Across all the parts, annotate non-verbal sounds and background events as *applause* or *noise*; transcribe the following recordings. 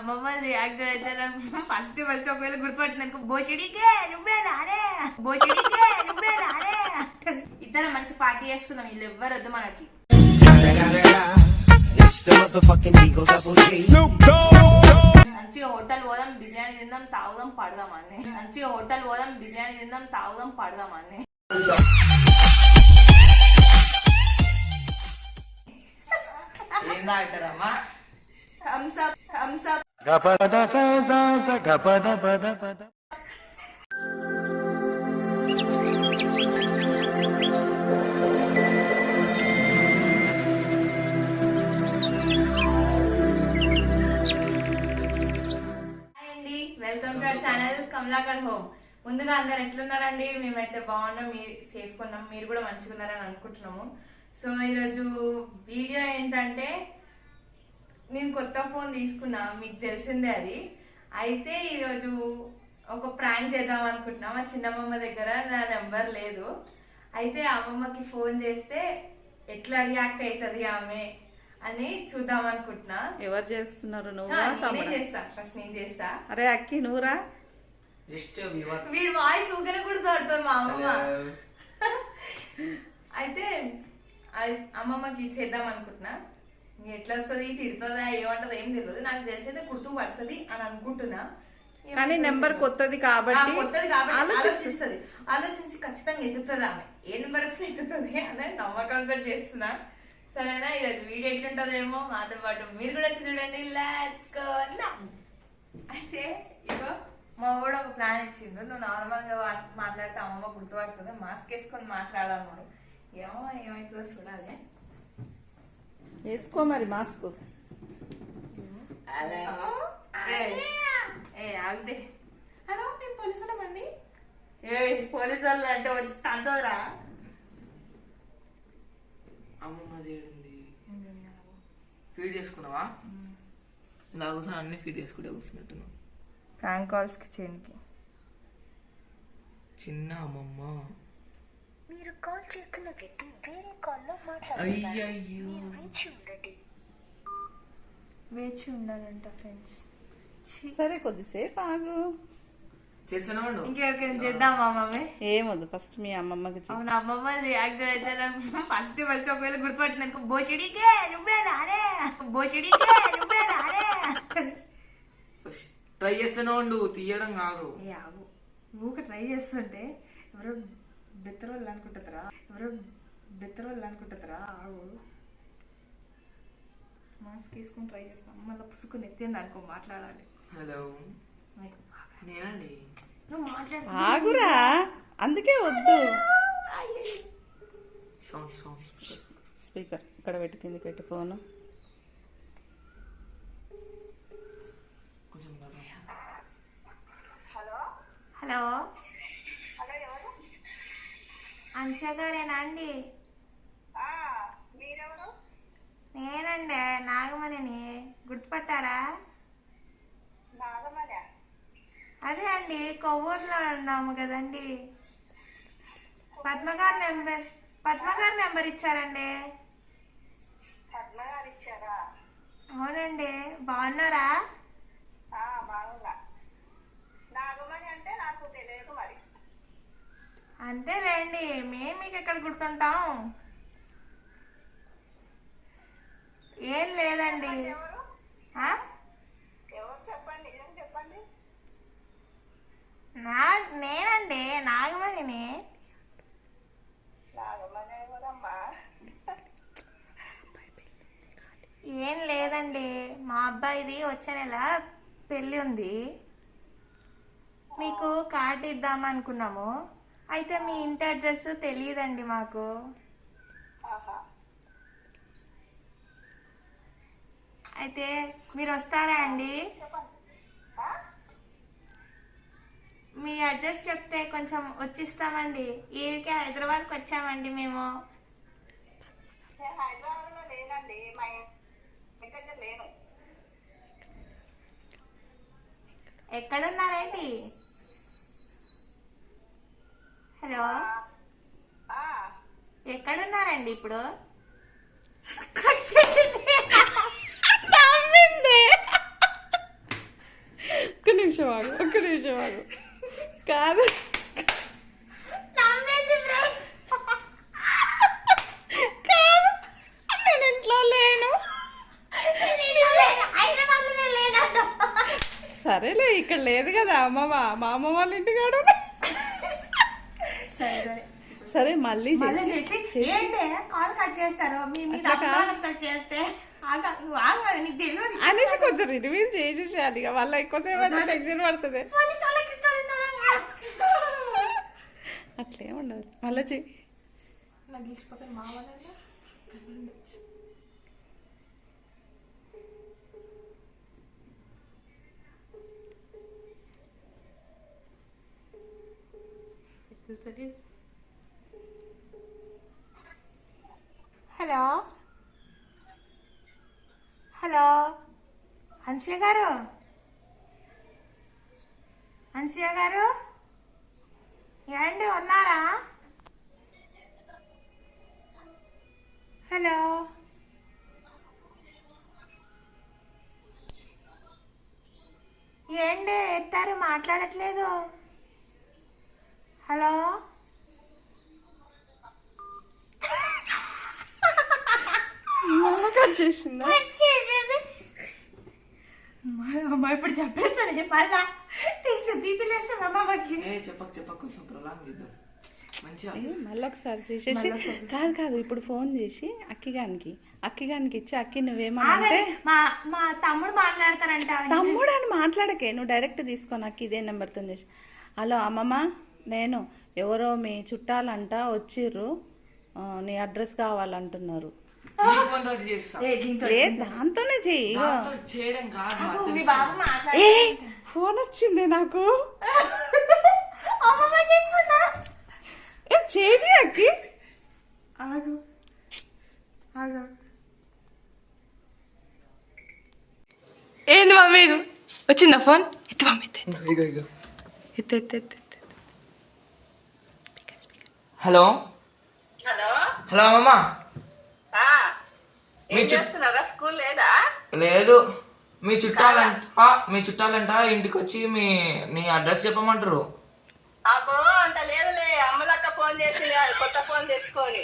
అమ్మమ్మ రియాక్షన్ అయితే first first ఒకవేళ గుర్తుపట్టింది అనుకో బోషిడికే నువ్వే నానే బోషిడికే నువ్వే నానే ఇద్దరం మంచి పార్టీ చేసుకుందాం వీళ్ళు ఎవ్వరు వద్దు మనకి. మంచిగా హోటల్ పోదాం బిర్యానీ తిందాం తాగుదాం పడదాం అన్ని. మంచిగా హోటల్ పోదాం బిర్యానీ తిందాం తాగుదాం పడదాం అన్ని. ఏం తాగుతారమ్మా? Thums Up Thums Up hi అండి welcome to our channel Kamalakar home ముందుగా అందరు ఎట్లున్నారండి? మేమైతే బాగున్నాం మీరు సేఫ్ ఉన్నాం మీరు కూడా మంచిగా ఉన్నారని అనుకుంటున్నాము. సో ఈరోజు వీడియో ఏంటంటే నేను కొత్త ఫోన్ తీసుకున్నా మీకు తెలిసిందే అది. అయితే ఈరోజు ఒక ప్రాంక్ చేద్దాం అనుకుంటున్నా. మా చిన్నమ్మమ్మ దగ్గర నా నెంబర్ లేదు. అయితే అమ్మమ్మకి ఫోన్ చేస్తే ఎట్లా రియాక్ట్ అవుతుంది ఆమె అని చూద్దాం అనుకుంటున్నా. ఎవరు చేస్తున్నారు? నువ్వా చేస్తా. ఫస్ట్ నేను చేస్తా. అరే అక్కి నువ్వురా? వీడి వాయిస్ ఊగనే కూడా దొరుకుతుంది మా అమ్మమ్మ. అయితే అమ్మమ్మకి చేద్దాం అనుకుంటున్నా. ఎట్లా వస్తుంది తిడుతుందా? ఏమంటది? ఏం తెలియదు నాకు తెలిసైతే గుర్తు పడుతుంది అని అనుకుంటున్నా. కానీ నెంబర్ కొత్తది కాబట్టి కొత్తది కాబట్టి ఆలోచిస్తు- ఆలోచిస్తుంది. ఆలోచించి ఖచ్చితంగా ఎత్తుతుంది ఆమె. ఏ నెంబర్ వచ్చినా ఎత్తుతుంది అని నమ్మకం కూడా చేస్తున్నా. సరేనా? ఈరోజు వీడియో ఎట్లుంటుందేమో మాతో పాటు మీరు కూడా వచ్చి చూడండి. లెట్స్ గో అయితే ఇగో మా వాడు ఒక ప్లాన్ ఇచ్చిండు నువ్వు నార్మల్గా మాట్లాడితే అమ్మమ్మ గుర్తుపడుతుంది. మాస్క్ వేసుకొని మాట్లాడాలన్నాడు ఏమో ఏమవుతుందో చూడాలి. వేసుకో మరి మాస్క్. ఏ, ఏ ఆగుదే. హలో మేము పోలీసులమండి ఏ పోలీసు వాళ్ళు అంటే వచ్చి తంతోరా అమ్మమ్మ తేడింది ఫీడ్ చేసుకున్నావా? ఇలా కూర్చొని అన్ని ఫీడ్ చేసుకుంటే కూర్చున్నట్టున్నావు. ప్రాంక్ కాల్స్కి చేయనికి. చిన్న అమ్మమ్మ. మీరు కాల్ చేస్తున్న వ్యక్తి వేరే కాల్లో మాట్లాడుతున్నారు. అయ్యయ్యో. వేచి ఉండండి. వేచి ఉండాలంట ఫ్రెండ్స్. సరే కొద్దిసేపు ఆగు. చేస్తూనే ఉండు ఇంకెవరికైనా చేద్దామా మమ్మీ? ఏమొద్దు ఫస్ట్ మీ అమ్మమ్మకి చెప్పు. అవును అమ్మమ్మ రియాక్షన్ అయితే ఫస్ట్ ఫస్ట్ ఒకవేళ గుర్తుపట్టింది అనుకో బోషిడికే నువ్వే నానే. బోషిడికే నువ్వే నానే. ఫస్ట్ ట్రై చేస్తూనే ఉండు తీయడం కాదు. ఏ ఆగు. ఊక ట్రై చేస్తుంటే ఎవరో బెత్తరోళ్ళు అనుకుంటుందిరా ఎవరో బెత్తరోళ్ళు అనుకుంటుందిరా ఆగు. మాస్క్ వేసుకొని ట్రై చేస్తాం. మళ్ళీ పుసుకుని ఎత్తింది అనుకో మాట్లాడాలి. హలో. నేనండి. నువ్వు మాట్లాడు ఆగురా. అందుకే వద్దు. Sound sound. స్పీకర్ ఇక్కడ పెట్టి కింద పెట్టి ఫోన్. కొంచెం గట్టిగా. హలో? అంశ గారేనా అండి నేనండి నాగమణిని. గుర్తుపట్టారా? అదే అండి కొవ్వూరులో ఉన్నాము కదండి. పద్మగారు నెంబర్ పద్మగారు నెంబర్ ఇచ్చారండి. అవునండి బాగున్నారా? అంతేలేండి మేము మీకు ఎక్కడ గుర్తుంటాం? ఏం లేదండి? నా నేనండి నాగమణిని. ఏం లేదండి మా అబ్బాయిది వచ్చే నెల పెళ్ళి ఉంది. మీకు కార్డు ఇద్దాం అనుకున్నాము అయితే మీ ఇంటి అడ్రస్ తెలియదండి మాకు. అయితే మీరు వస్తారా అండి? మీ అడ్రస్ చెప్తే కొంచెం వచ్చిస్తామండి. ఈడికే హైదరాబాద్కి వచ్చామండి మేము. ఎక్కడున్నారేంటి హలో. ఎక్కడున్నారండి ఇప్పుడు? కట్ చేసింది నవ్వింది నిమిషం ఆగు ఒక్క నిమిషం ఆగు. కాదు. కాదు. నేను ఇంట్లో లేను. సరేలే ఇక్కడ లేదు కదా అమ్మమ్మ. మా అమ్మ వాళ్ళ ఇంటికాడ సరే మళ్ళీ చేసి ఏంటే కాల్ కట్ చేస్తారు మీ మీద. అభిమానంతో చేస్తే. అనేసి కొంచెం రివ్యూ చేసేసేయాలి ఇక వాళ్ళ ఎక్కువసేపు అయితే టెన్షన్ పడుతుంది. అట్లే ఉండదు. మళ్ళీ చెయ్యి నాకు గీచి పక్కన మా వాళ్ళ హలో? హలో? హన్సియ గారు? హన్సియ గారు? ఏండి ఉన్నారా? హలో? ఏండి ఎత్తారు మాట్లాడట్లేదు. హలో? మళ్ళీ కట్ చేసిందా? చేసేది. అమ్మ ఇప్పుడు చెప్పేసాను మళ్ళా తెలుసు బీపీ లేస్తుంది అమ్మమ్మకి ఏ చెప్పక చెప్పక కొంచెం ప్రొలాంగ్ చేద్దాం. మళ్ళీ ఒకసారి చేసేసి. కాదు కాదు ఇప్పుడు ఫోన్ చేసి అక్కిగానికి అక్కిగానికి ఇచ్చి అక్కి నువ్వేమంటే మా మా తమ్ముడు మాట్లాడతారంట తమ్ముడు అని మాట్లాడకే నువ్వు డైరెక్ట్ తీసుకో నాకు ఇదే నెంబర్తో చేసి. హలో అమ్మమ్మ నేను ఎవరో మీ చుట్టాలంట వచ్చిర్రు. నీ అడ్రస్ కావాలంటున్నారు. దాంతోనే చెయ్యి. ఫోన్ వచ్చింది నాకు చేది అక్కి ఆగు. ఆగు. ఏంది మమ్మీ? వచ్చిందా ఫోన్? ఎత్తు మమ్మీ ఎత్తు ఎత్తు. ఎత్తు హలో? హలో అమ్మమ్మ. మీ స్కూల్ లేదా? లేదు. మీ చుట్టాలంట మీ చుట్టాలంట ఇంటికి వచ్చి మీ నీ అడ్రస్ చెప్పమంటారు అబ్బో అంత లేదులే. అమ్మలక్క ఫోన్ చేసి కొత్త ఫోన్ తెచ్చుకొని.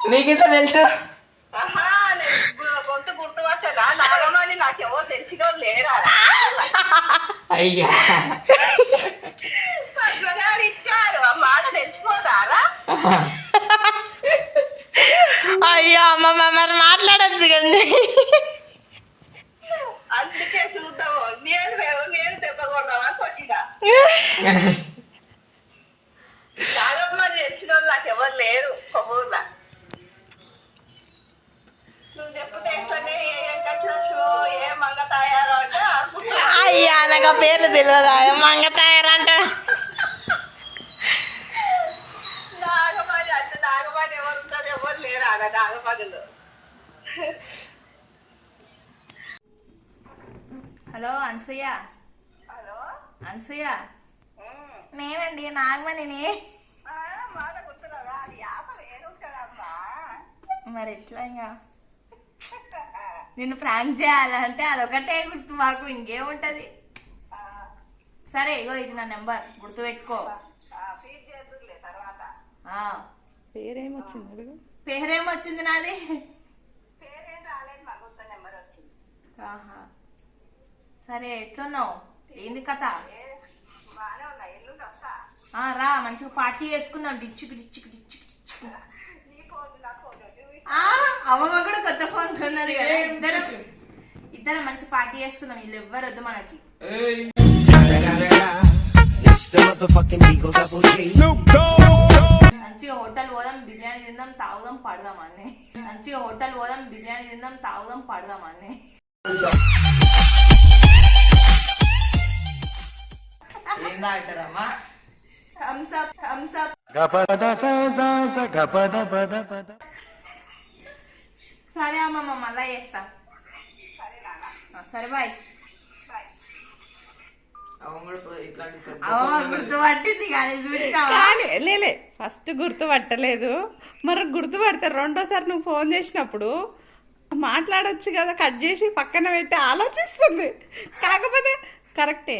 నీకెట్లా తెలుసు? నాగమని నాకెవరు తెలిసిన లేరా? అయ్యా. పద్మగారు ఇచ్చారు. ఆ మాట తెచ్చిపోతారా *laughs* అయ్యో అమ్మమ్మ మరి మాట్లాడచ్చు కండి అందుకే చూద్దాము నేను నేను దెబ్బ కొడదామా కొట్టినా? తెచ్చిన వాళ్ళు నాకెవరు లేరు కొవ్వూర్లా నువ్వు చెప్తే ఎట్లనే ఏ వెంకటేశ్వరు ఏ మంగ తయారు అంటే. అయ్యా నాకు పేర్లు తెలియదా మంగ తయారంట నాగమణి అంటే నాగమణి ఎవరు ఉంటారు ఎవరు లేరు ఆడ నాగమణిలో హలో అనసూయ. హలో? అనసూయ. నేనండి నాగమణిని. మరి ఎట్లా ఇంకా? నిన్ను ప్రాంక్ చేయాలంటే అదొకటే గుర్తు మాకు ఇంకేముంటది? సరే ఇగో ఇది నా నెంబర్ గుర్తుపెట్టుకో. పేరేమొచ్చింది అడుగు? పేరేం వచ్చింది ఆహా. సరే ఎట్లున్నావు? ఏంది కథ? రా మంచిగా పార్టీ చేసుకుందాం. డిచ్చుకు డిచ్చుకు డిచ్చుకు డిచ్చుకు. నీ ఫోన్ నా ఫోన్ నువ్వు ఆ, అమ్మమ్మ కూడా కొత్త ఫోన్ కొన్నది కదా. ఇద్దరం ఇద్దరం మంచి పార్టీ చేసుకుందాం. వీళ్ళు ఎవ్వరు వద్దు మనకి. మంచిగా హోటల్ పోదాం బిర్యానీ తిందాం తాగుదాం పడదాం అన్నీ. మంచిగా హోటల్ పోదాం బిర్యానీ తిందాం తాగుదాం పడదాం అన్నీ. ఏం తాగుతారమ్మా? Thums Up Thums Up. సరే అమ్మమ్మ మళ్ళా చేస్తా. సరే బాయ్. గుర్తుపట్టింది కానీ లేలే ఫస్ట్ గుర్తు పట్టలేదు. మరి గుర్తు పడతారు రెండోసారి నువ్వు ఫోన్ చేసినప్పుడు మాట్లాడొచ్చు కదా కట్ చేసి పక్కన పెట్టి ఆలోచిస్తుంది. కాకపోతే కరెక్టే.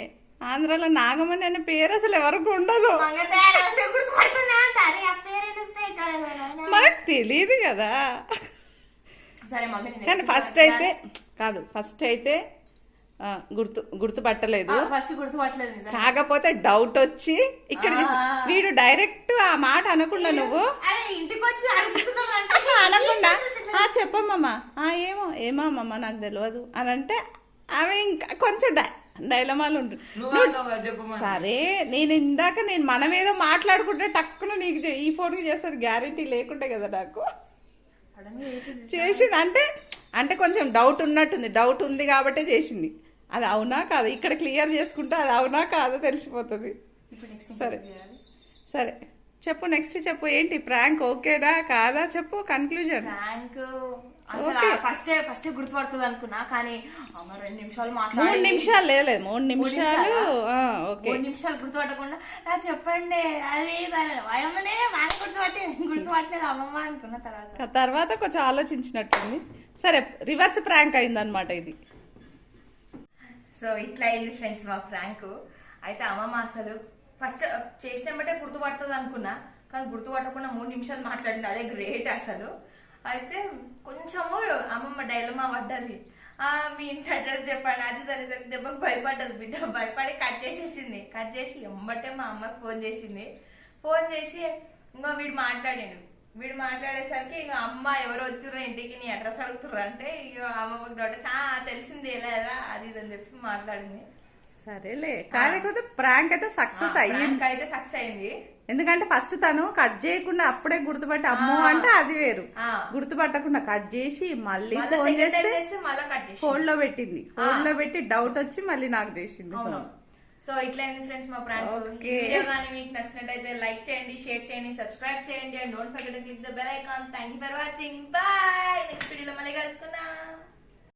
ఆంధ్రాలో నాగమణి అనే పేరు అసలు ఎవరికి ఉండదు? మనకు తెలియదు కదా. కానీ ఫస్ట్ అయితే కాదు ఫస్ట్ అయితే గుర్తు గుర్తుపట్టలేదు. ఫస్ట్ గుర్తుపట్టలేదు నిజంగా. కాకపోతే డౌట్ వచ్చి ఇక్కడ వీడు డైరెక్ట్ ఆ మాట అనకుండా నువ్వు. *laughs* అనకుండా. "ఆ, చెప్పమ్మమ్మా. ఆ, ఏమో ఏమో అమ్మమ్మ నాకు తెలియదు అని అంటే ఆమె ఇంకా కొంచెం డై డైలమాలు ఉంటుంది సరే నేను ఇందాక నేను మనం ఏదో మాట్లాడుకుంటే టక్కున నీకు ఈ ఫోన్కి చేస్తారు గ్యారంటీ లేకుంటే కదా నాకు. చేసింది. అంటే అంటే కొంచెం డౌట్ ఉన్నట్టుంది. డౌట్ ఉంది కాబట్టే చేసింది. అది అవునా కాదు? ఇక్కడ క్లియర్ చేసుకుంటే అది అవునా కాదో తెలిసిపోతుంది. సరే. సరే. చెప్పు నెక్స్ట్ చెప్పు. ఏంటి? ప్రాంక్ ఓకేనా కాదా? చెప్పు కన్క్లూజన్ Okay. ఫస్ట్ ఫస్ట్ గుర్తుపడుతుంది అనుకున్నా కానీ రెండు నిమిషాలు మూడు నిమిషాలు లేదు మూడు నిమిషాలు ఓకే. మూడు నిమిషాలు గుర్తుపట్టకుండా "ఆ, చెప్పండి. అది అమ్మనే గుర్తుపట్టి గుర్తుపట్టలేదు అమ్మమ్మ అనుకున్న తర్వాత. తర్వాత కొంచెం ఆలోచించినట్టుంది. సరే రివర్స్ ప్రాంక్ అయిందనమాట ఇది. సో ఇట్లా అయింది ఫ్రెండ్స్ మా ఫ్రాంక్ అయితే అమ్మమ్మ అసలు ఫస్ట్ చేసిన బట్టే గుర్తుపడుతుంది అనుకున్నా కానీ గుర్తుపట్టకుండా మూడు నిమిషాలు మాట్లాడింది. అదే గ్రేట్ అసలు. అయితే కొంచెము అమ్మమ్మ డైలమా పడ్డది. మీ ఇంటి అడ్రస్ చెప్పండి. అది సరేసరికి దెబ్బకు భయపడ్డది బిడ్డ. భయపడి కట్ చేసేసింది. కట్ చేసి ఎంబటే మా అమ్మకి ఫోన్ చేసింది. ఫోన్ చేసి ఇంకా వీడు మాట్లాడాడు. వీడు మాట్లాడేసరికి ఇక అమ్మ ఎవరు వచ్చిర్రు ఇంటికి నీ అడ్రస్ అడుగుతుర్రు అంటే ఇక అమ్మకి డౌట్ "ఆ, తెలిసింది ఎలా అది ఇది అని చెప్పి మాట్లాడింది. సరేలే. కాకపోతే ప్రాంక్ అయితే సక్సెస్ అయ్యింది. అయితే సక్సెస్ అయింది ఎందుకంటే ఫస్ట్ తను కట్ చేయకుండా అప్పుడే గుర్తుపట్టి అమ్మో అంటే అది వేరు. గుర్తుపట్టకుండా కట్ చేసి మళ్ళీ ఫోన్ చేస్తే ఫోన్లో పెట్టింది. ఫోన్లో పెట్టి డౌట్ వచ్చి మళ్ళీ నాకు చేసింది సో ఇట్లా అయింది ఫ్రెండ్స్ మా ప్రాంక్. వీడియో కానీ మీకు నచ్చినట్టయితే లైక్ చేయండి షేర్ చేయండి సబ్స్క్రైబ్ చేయండి and don't forget click the bell icon thank you for watching bye next వీడియోలో మళ్ళీ కలుసుకుందాం.